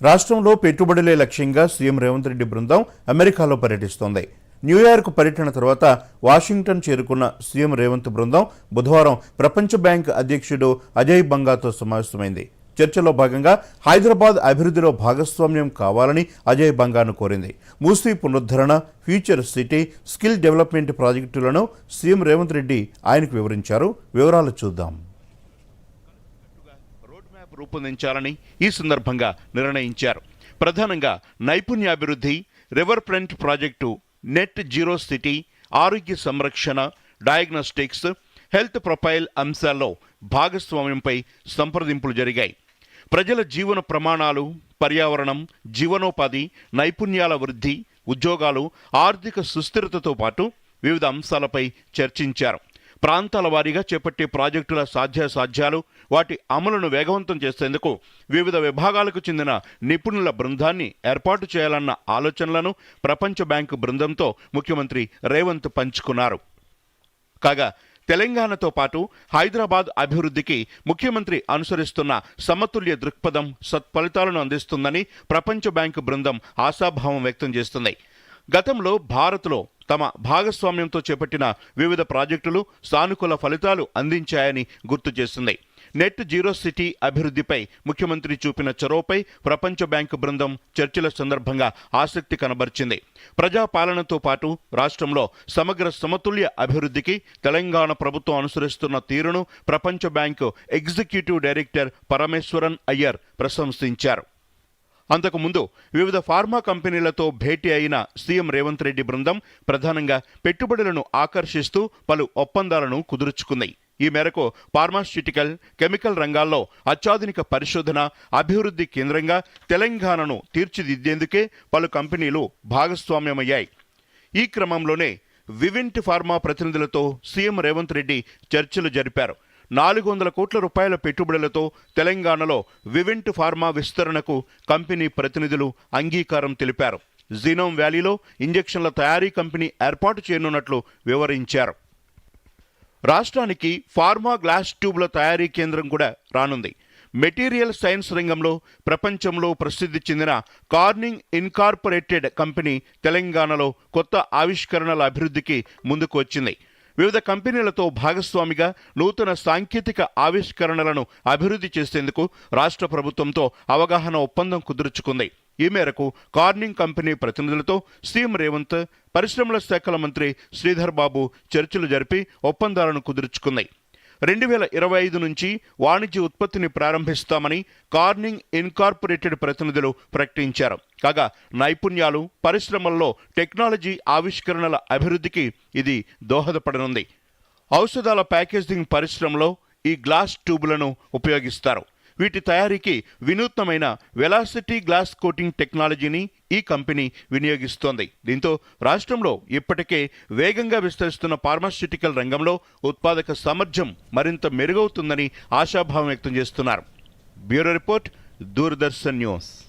రాష్ట్రంలో పెట్టుబడులే లక్ష్యంగా సీఎం రేవంత్ రెడ్డి బృందం అమెరికాలో పర్యటిస్తోంది. న్యూయార్క్ పర్యటన తర్వాత వాషింగ్టన్ చేరుకున్న సీఎం రేవంత్ బృందం బుధవారం ప్రపంచ బ్యాంక్ అధ్యక్షుడు అజయ్ బంగాతో సమావేశమైంది. చర్చలో భాగంగా హైదరాబాద్ అభివృద్ధిలో భాగస్వామ్యం కావాలని అజయ్ బంగాను కోరింది. మూసీ పునరుద్ధరణ ఫ్యూచర్ సిటీ స్కిల్ డెవలప్మెంట్ ప్రాజెక్టులను సీఎం రేవంత్ రెడ్డి ఆయనకు వివరించారు. వివరాలు చూద్దాం. రోడ్ రూపొందించాలని ఈ సందర్భంగా నిర్ణయించారు. ప్రధానంగా నైపుణ్యాభివృద్ధి river front project net zero city ఆరోగ్య సంరక్షణ డయాగ్నోస్టిక్స్ హెల్త్ ప్రొఫైల్ అంశాల్లో భాగస్వామ్యంపై సంప్రదింపులు జరిగాయి. ప్రజల జీవన ప్రమాణాలు పర్యావరణం జీవనోపాధి నైపుణ్యాల వృద్ధి ఉద్యోగాలు ఆర్థిక సుస్థిరతతో పాటు వివిధ అంశాలపై చర్చించారు. ప్రాంతాల వారీగా చేపట్టే ప్రాజెక్టుల సాధ్యాసాధ్యాలు వాటి అమలును వేగవంతం చేసేందుకు వివిధ విభాగాలకు చెందిన నిపుణుల బృందాన్ని ఏర్పాటు చేయాలన్న ఆలోచనలను ప్రపంచ బ్యాంకు బృందంతో ముఖ్యమంత్రి రేవంత్ పంచుకున్నారు. కాగా తెలంగాణతో పాటు హైదరాబాద్ అభివృద్ధికి ముఖ్యమంత్రి అనుసరిస్తున్న సమతుల్య దృక్పథం సత్ఫలితాలను అందిస్తుందని ప్రపంచ బ్యాంకు బృందం ఆశాభావం వ్యక్తం చేస్తుంది. గతంలో భారత్లో తమ భాగస్వామ్యంతో చేపట్టిన వివిధ ప్రాజెక్టులు సానుకూల ఫలితాలు అందించాయని గుర్తు చేసింది. నెట్ జీరో సిటీ అభివృద్ధిపై ముఖ్యమంత్రి చూపిన చొరవపై ప్రపంచ బ్యాంకు బృందం చర్చల సందర్భంగా ఆసక్తి కనబర్చింది. ప్రజాపాలనతో పాటు రాష్ట్రంలో సమగ్ర సమతుల్య అభివృద్ధికి తెలంగాణ ప్రభుత్వం అనుసరిస్తున్న తీరును ప్రపంచ bank executive director Parameswaran Iyer ప్రశంసించారు. అంతకుముందు వివిధ ఫార్మా కంపెనీలతో భేటీ అయిన సీఎం రేవంత్ రెడ్డి బృందం ప్రధానంగా పెట్టుబడులను ఆకర్షిస్తూ పలు ఒప్పందాలను కుదుర్చుకుంది. ఈ మేరకు ఫార్మాస్యూటికల్ కెమికల్ రంగాల్లో అత్యాధునిక పరిశోధన అభివృద్ధి కేంద్రంగా తెలంగాణను తీర్చిదిద్దేందుకే పలు కంపెనీలు భాగస్వామ్యమయ్యాయి. ఈ క్రమంలోనే వివింట్ ఫార్మా ప్రతినిధులతో సీఎం రేవంత్ రెడ్డి చర్చలు జరిపారు. నాలుగు వందల కోట్ల రూపాయల పెట్టుబడులతో తెలంగాణలో వివింట్ ఫార్మా విస్తరణకు కంపెనీ ప్రతినిధులు అంగీకారం తెలిపారు. జీనోమ్ వ్యాలీలో ఇంజెక్షన్ల తయారీ కంపెనీ ఏర్పాటు చేయనున్నట్లు వివరించారు. రాష్ట్రానికి ఫార్మా గ్లాస్ ట్యూబ్ల తయారీ కేంద్రం కూడా రానుంది. మెటీరియల్ సైన్స్ రంగంలో ప్రపంచంలో ప్రసిద్ధి చెందిన కార్నింగ్ ఇన్కార్పొరేటెడ్ కంపెనీ తెలంగాణలో కొత్త ఆవిష్కరణల అభివృద్ధికి ముందుకు వచ్చింది. వివిధ కంపెనీలతో భాగస్వామిగా నూతన సాంకేతిక ఆవిష్కరణలను అభివృద్ధి చేసేందుకు రాష్ట్ర ప్రభుత్వంతో అవగాహన ఒప్పందం కుదుర్చుకుంది. ఈ మేరకు కార్నింగ్ కంపెనీ ప్రతినిధులతో సీఎం రేవంత్ పరిశ్రమల శాఖల మంత్రి శ్రీధర్ బాబు చర్చలు జరిపి ఒప్పందాలను కుదుర్చుకుంది రెండు వేల ఇరవై ఐదు నుంచి వాణిజ్య ఉత్పత్తిని ప్రారంభిస్తామని కార్నింగ్ ఇన్కార్పొరేటెడ్ ప్రతినిధులు ప్రకటించారు. కాగా నైపుణ్యాలు పరిశ్రమల్లో టెక్నాలజీ ఆవిష్కరణల అభివృద్ధికి ఇది దోహదపడనుంది. ఔషధాల ప్యాకేజింగ్ పరిశ్రమలో ఈ గ్లాస్ ట్యూబులను ఉపయోగిస్తారు. వీటి తయారీకి వినూత్నమైన వెలాసిటీ గ్లాస్ కోటింగ్ టెక్నాలజీని ఈ కంపెనీ వినియోగిస్తోంది. దీంతో రాష్ట్రంలో ఇప్పటికే వేగంగా విస్తరిస్తున్న ఫార్మాస్యూటికల్ రంగంలో ఉత్పాదక సామర్థ్యం మరింత మెరుగవుతుందని ఆశాభావం వ్యక్తం చేస్తున్నారు. Bureau report Doordarshan news.